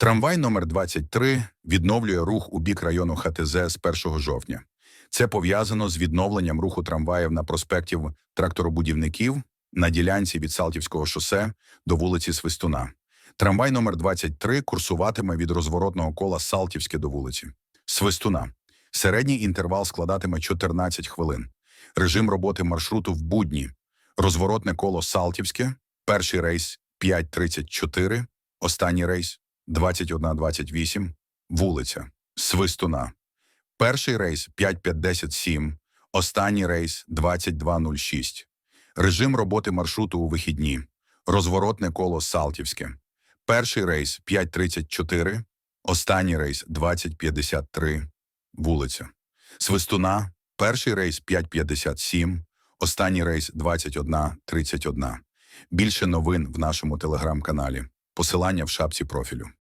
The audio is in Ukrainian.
Трамвай номер 23 відновлює рух у бік району ХТЗ з 1 жовтня. Це пов'язано з відновленням руху трамваїв на проспектів тракторобудівників на ділянці від Салтівського шосе до вулиці Свистуна. Трамвай номер 23 курсуватиме від розворотного кола Салтівське до вулиці Свистуна. Середній інтервал складатиме 14 хвилин. Режим роботи маршруту в будні. Розворотне коло Салтівське, перший рейс 5.34, останній рейс 21.28, вулиця Свистуна. Перший рейс 5.57, останній рейс 22.06. Режим роботи маршруту у вихідні. Розворотне коло Салтівське. Перший рейс 5.34, останній рейс 20.53, вулиця. Свистуна, перший рейс 5.57, останній рейс 21.31. Більше новин в нашому телеграм-каналі. Посилання в шапці профілю.